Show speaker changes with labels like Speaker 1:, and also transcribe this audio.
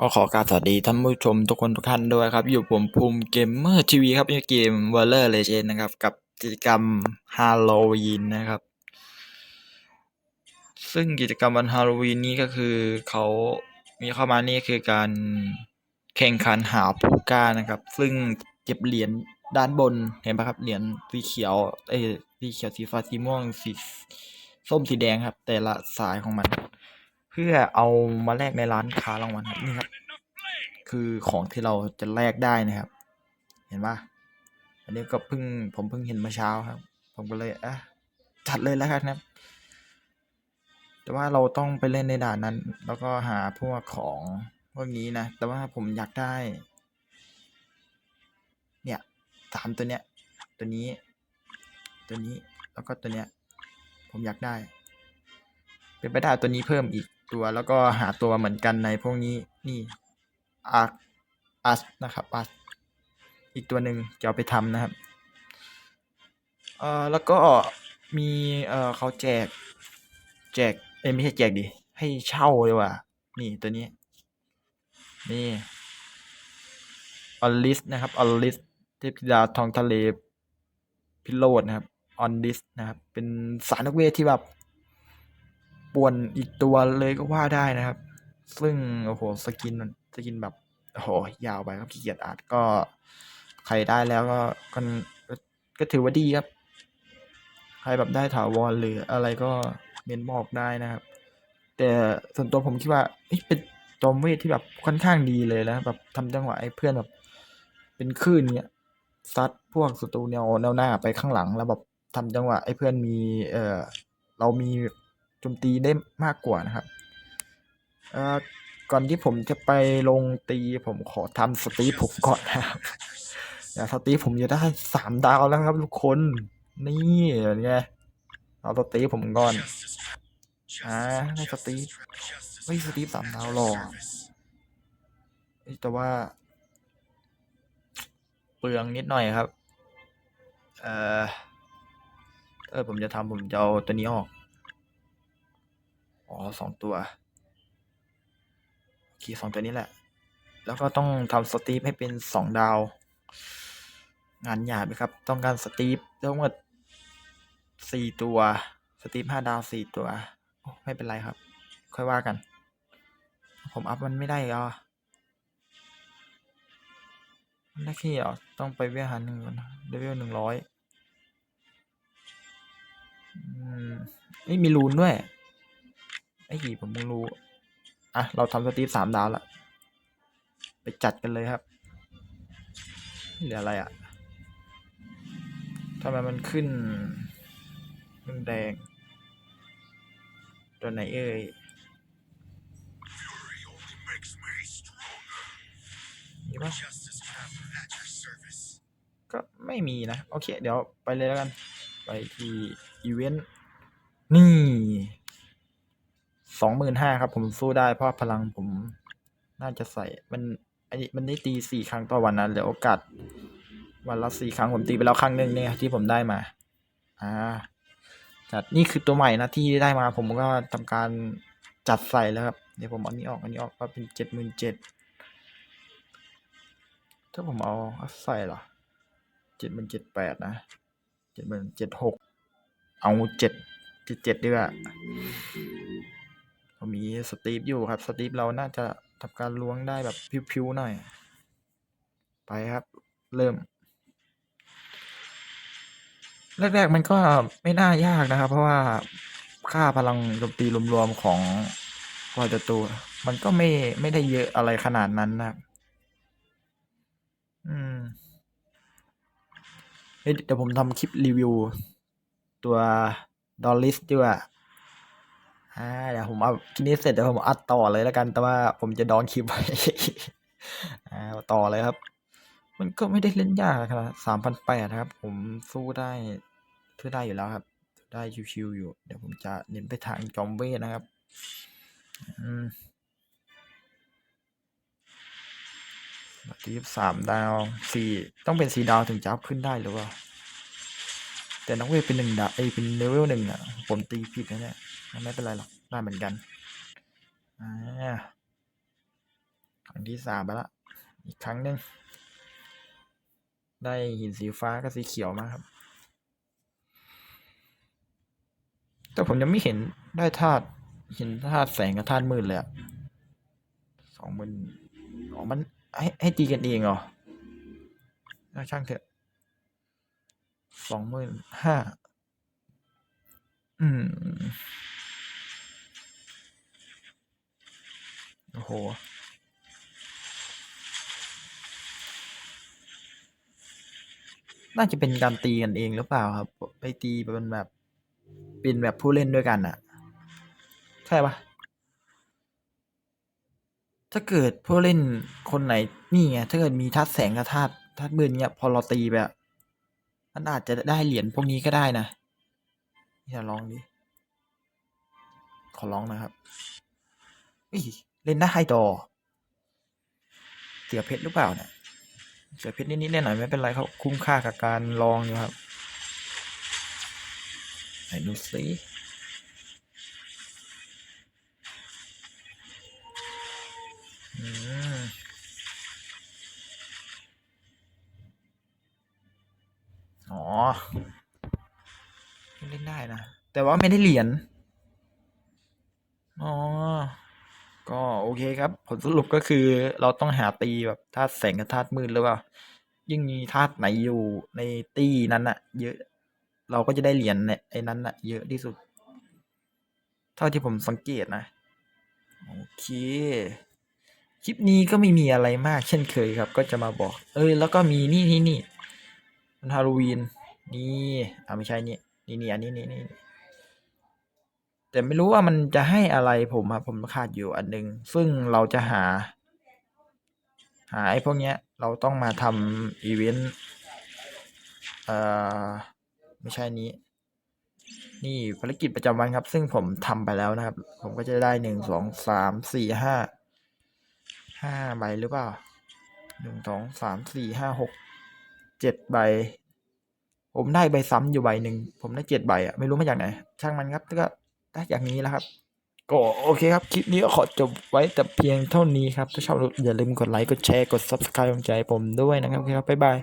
Speaker 1: ก็ขอกราบสวัสดีท่านผู้ชมทุกคนทุกท่านด้วยครับ อยู่ผมภูมิเกมเมอร์ทีวีครับในเกม w o r l e r Legend นนะครับ กับกิจกรรมฮาโลวีนนะครับ ซึ่งกิจกรรมวันฮาโลวีนนี้ก็คือเขามีเข้ามานี่คือการแข่งขันหาผู้กล้านะครับ ซึ่งเก็บเหรียญด้านบนเห็นปะครับเหรียญสีเขียวเอ้สีเขียวสีฟ้าสีม่วงสีส้มสีแดงครับ แต่ละสายของมัน พื่อเอามาแลกในร้านค้ารางวัลครับนี่ครับ คือของที่เราจะแลกได้นะครับ เห็นปะอันนี้ก็เพิ่งผมเพิ่งเห็นเมื่อเช้าครับ ผมก็เลยอะจัดเลยแล้วกันครับ แต่ว่าเราต้องไปเล่นในด่านนั้น แล้วก็หาพวกของพวกนี้นะ แต่ว่าผมอยากได้ เนี่ยสามตัวเนี้ย ตัวนี้ ตัวนี้แล้วก็ตัวเนี้ย ผมอยากได้ เป็นไปได้ตัวนี้เพิ่มอีก ตัวแล้วก็หาตัวเหมือนกันในพวกนี้นี่อาร์อัสนะครับอัสอีกตัวหนึ่งจะเอาไปทำนะครับเอ่อแล้วก็มีเอ่อเขาแจกแจกเอ้ไม่ใช่แจกดิให้เช่าเลยว่ะนี่ตัวนี้ นี่ออลลิสนะครับออลลิสเทพธิดาทองทะเลพิโรดนะครับออนดิสนะครับ เป็นสารนักเวทที่แบบ ป่วนอีกตัวเลยก็ว่าได้นะครับ ซึ่งโอ้โหสกินมันสกินแบบโอ้โหยาวไปครับขี้เกียจอ่านก็ใครได้แล้วก็ก็ก็ถือว่าดีครับ ใครแบบได้ถาวรหรืออะไรก็เมนบอกได้นะครับ แต่ส่วนตัวผมคิดว่าเป็นจอมเวทที่แบบค่อนข้างดีเลยนะแบบทำจังหวะให้เพื่อนแบบเป็นคลื่นเนี้ยซัดพวกศัตรูแนวแนวหน้าไปข้างหลังแล้วแบบทำจังหวะให้เพื่อนมี เออเรามี โจมตีได้มากกว่านะครับเอ่อก่อนที่ผมจะไปลงตีผมขอทำสตีผมก่อนนะครับสตีผมจะได้สามดาวแล้วครับทุกคนนี่เป็นไงเอาสตีผมก่อนอ่าได้สตีฟเฮ้ยสตีสามดาวหรอแต่ว่าเปลืองนิดหน่อยครับ เอ่อเออผมจะทำผมจะเอาตัวนี้ออก อ๋อสองตัวโอเคสองตัวนี้แหละ แล้วก็ต้องทำสตีฟให้เป็นสองดาว งานหยาบไหครับ ต้องการสตีฟทั้งหมดสี่ตัว สตีฟห้าดาวสี่ตัว ไม่เป็นไรครับ ค่อยว่ากัน ผมอัพมันไม่ได้เหรอมันได้แค่เหรอต้องไปเวลหาหนึ่งก่อนนะเลเวลหนึ่งร้อยอืมไม่มีรูนด้วย ไอ้หีผมมึงรู้ อะ เราทำสตีฟสามดาวละ ไปจัดกันเลยครับเหลืออะไรอะทำไมมันขึ้นมันแดง ตัวไหนเอ่ยมีปะก็ไม่มีนะ โอเค เดี๋ยวไปเลยแล้วกัน ไปที่อีเวนต์ นี่ สองหมื่นห้าครับ ผมสู้ได้เพราะพลังผมน่าจะใส่ มันอันนี้มันได้ตีสี่ครั้งต่อวันนะเหลือโอกาสวันละสี่ครั้งผมตีไปแล้วครั้งหนึ่งเนี่ยที่ผมได้มา อ่า จัดนี่คือตัวใหม่นะที่ได้มา ผมก็ทำการจัดใส่แล้วครับ เดี๋ยวผมเอานี้ออก อันนี้ออกก็เป็นเจ็ดหมื่นเจ็ดถ้าผมเอาใส่เหรอเจ็ดหมื่นเจ็ดแปดนะเจ็ดหมื่นเจ็ดหกเอาเจ็ดเจ็ดเจ็ดดีกว่า มมีสตีฟอยู่ครับ สตีฟเราน่าจะทำการล้วงได้แบบพิวๆหน่อย ไปครับ เริ่ม แรกๆมันก็ไม่น่ายากนะครับ เพราะว่าค่าพลังโจมตีรวมๆของพอจะตัว มันก็ไม่ไม่ได้เยอะอะไรขนาดนั้นนะอืมเฮ้ยเดี๋ยวผมทำคลิปรีวิว ตัวดอลลิสดีกว่า อ่าเดี๋ยวผมเอาคลิปนี้เสร็จเดี๋ยวผมอัดต่อเลยแล้วกัน แต่ว่าผมจะดองคลิปไว้อ่าต่อเลยครับ มันก็ไม่ได้เล่นยากครับสามพันแปดครับ ผมสู้ได้สู้ได้อยู่แล้วครับ ได้ชิวๆอยู่ เดี๋ยวผมจะเน้นไปทางจอมเวทนะครับอืมทีสามดาวสี่ต้องเป็นสี่ดาวถึงจะอัพขึ้นได้หรือว่า แต่นักเวทเป็นหนึ่งดาวเอ้ยเป็นเลเวลหนึ่งอะ ผมตีผิดนะเนี่ยไม่เป็นไรหรอกได้เหมือนกันอ่าครั้งที่สามไปละ อีกครั้งหนึ่งได้หินสีฟ้ากับสีเขียวมาครับ แต่ผมยังไม่เห็นได้ธาตุเหินธาตุแสงกับธาตุมืดเลยอะสองหมันอ๋อมันให้ให้ตีกันเองเหรอช่างเถอะ สองหมื่นห้าอืม โอ้โห น่าจะเป็นการตีกันเองหรือเปล่าครับ ไปตีเป็นแบบ เป็นแบบผู้เล่นด้วยกันอะใช่ปะถ้าเกิดผู้เล่นคนไหนนี่ไง ถ้าเกิดมีธาตุแสงกับธาตุธาตุมืดเนี้ยพอเราตีไปอะ มันอาจจะได้เหรียญพวกนี้ก็ได้นะอย่าลองดิ ขอร้องนะครับอุ้ยเล่นได้ดอเสียเพชรหรือเปล่าเนี่ยเสียเพชรนิดๆหน่อยๆไม่เป็นไรเขาคุ้มค่ากับการลองอยู่ครับไหนดูสิอืม เล่นได้นะ แต่ว่าไม่ได้เหรียญ อ๋อ ก็โอเคครับ ผลสรุปก็คือเราต้องหาตีแบบธาตุแสงกับธาตุมืดหรือเปล่า ยิ่งมีธาตุไหนอยู่ในตีนั้นอะเยอะ เราก็จะได้เหรียญเนี่ยไอ้นั้นอะเยอะที่สุด เท่าที่ผมสังเกตนะ โอเคคลิปนี้ก็ไม่มีอะไรมากเช่นเคยครับ ก็จะมาบอก เออแล้วก็มีนี่นี่นี่มันฮาโลวีน นี่อ่าไม่ใช่นี่นี่นี่อันนี้นี่นี่แต่ไม่รู้ว่ามันจะให้อะไรผมอะผมขาดอยู่อันหนึง ซึ่งเราจะหา หาไอ้พวกเนี้ย เราต้องมาทำอีเวนต์เอ่อไม่ใช่นี้ นี่ภารกิจประจำวันครับ ซึ่งผมทำไปแล้วนะครับ ผมก็จะได้หนึ่งสองสามสี่ห้าห้าใบหรือเปล่าหนึ่งสองสามสี่ห้าหกเจ็ดใบ ผมได้ใบซ้ำอยู่ใบหนึ่งผมได้เจ็ดใบอะไม่รู้มาจากไหนช่างมันครับก็ได้อย่างนี้แล้วครับก็โอเคครับ คลิปนี้ก็ขอจบไว้แต่เพียงเท่านี้ครับ ถ้าชอบอย่าลืมกดไลค์ กดแชร์ กด subscribe กำลังใจผมด้วยนะครับโอเคครับ บ๊ายบาย